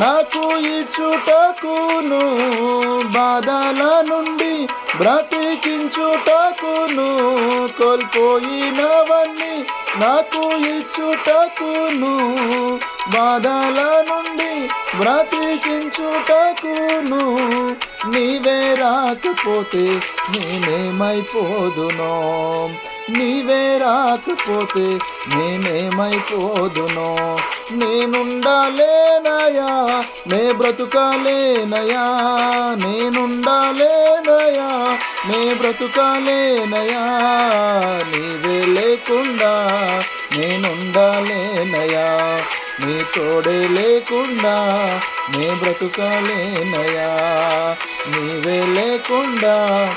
నాకు ఇచ్చుటకును బాధల నుండి బ్రతికించుటకును కోల్పోయినవన్నీ నాకు ఇచ్చుటకును బాధల నుండి బ్రతికించుటకును నీవే రాకపోతే నేనేమైపోదునో? నీవే రాకపోతే నేనేమైపోదునో నేనుండాలేనయా నే బ్రతుకాలేనయా? నేనుండాలేనయా నే బ్రతుకాలేనయా? నీవే లేకుండా నేనుండాలేనయా? నీ తోడే లేకుండా నే బ్రతుకాలేనయా? నీవే లేకుండా